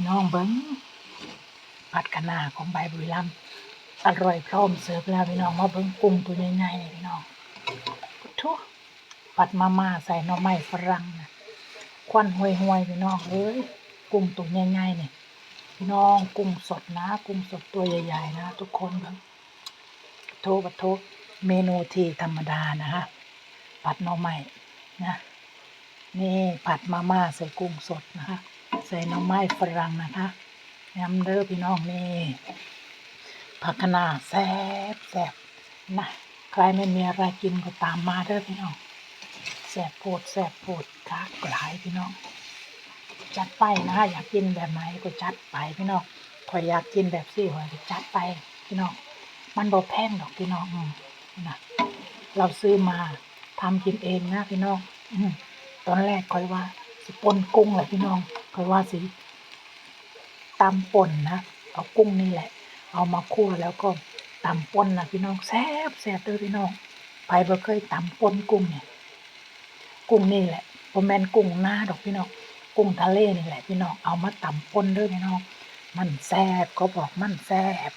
พี่น้องเบิ้งผัดคะนาของใบบุรีรัมอร่อยพร้อมเสิร์ฟแล้วพี่น้องมาเบิ้งกุ้งตัวใหญ่ๆนี่พี่น้องทุกผัดมาม่าใส่หน่อไม้ฝรั่งนะควันห่วยๆพี่น้องเอ้ยกุ้งตัวใหญ่ๆเนี่ยพี่น้องกุ้งสดนะ กุ้งสดตัวใหญ่ๆนะ ทุกคนเบิ้งโทษโทษเมนูที่ธรรมดานะฮะผัดหน่อไม้นะนี่ผัดมาม่าใส่กุ้งสดนะคะ ใส่หน่อไม้ฝรั่งนะคะยำเด้อพี่น้องนี่ผักคะน้าแซ่บแซ่บนะใครไม่มีอะไรกินก็ตามมาเด้อพี่น้องแซ่บโพดแซ่บโพดคากหลายพี่น้อง จัดไปนะคะอยากกินแบบไหนก็จัดไปพี่น้องคอยอยากกินแบบซี่หอยก็จัดไปพี่น้องมันบ่แพงดอกพี่น้องนะเราซื้อมาทำกินเองนะพี่น้องอืตอนแรกคอยว่าสิปนกุ้งแหละพี่น้อง ราะว่าสิตำป่นนะ เอากุ้งนี่แหละ เอามาคั่วแล้วก็ตำป่นนะพี่น้องแซ่บแซ่บเลยพี่น้องไปบ่เคยตำป่นกุ้งเนี่ย กุ้งนี่แหละบ่แมนกุ้งหน้าดอกพี่น้อง กุ้งทะเลนี่แหละพี่น้อง เอามาตำป่นเด้อพี่น้อง มันแซ่บเขาบอกมันแซ่บ